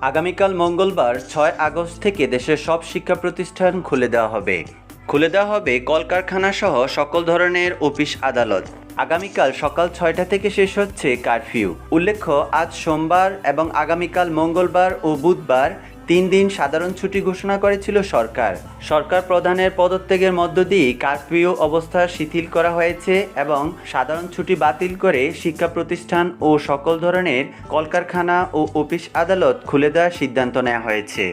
আগামীকাল মঙ্গলবার ছয় আগস্ট থেকে দেশের সব শিক্ষা প্রতিষ্ঠান খুলে দেওয়া হবে। খুলে দেওয়া হবে কলকারখানা সহ সকল ধরনের অফিস আদালত। আগামীকাল সকাল ছয়টা থেকে শেষ হচ্ছে কারফিউ। উল্লেখ্য, আজ সোমবার এবং আগামীকাল মঙ্গলবার ও বুধবার তিন দিন সাধারণ ছুটি ঘোষণা করেছিল সরকার। সরকার প্রধানের পদত্যাগের মধ্য দিয়ে কারফিউ অবস্থা শিথিল করা হয়েছে এবং সাধারণ ছুটি বাতিল করে শিক্ষা প্রতিষ্ঠান ও সকল ধরনের কলকারখানা ও অফিস আদালত খুলে দেওয়ার সিদ্ধান্ত নেওয়া হয়েছে।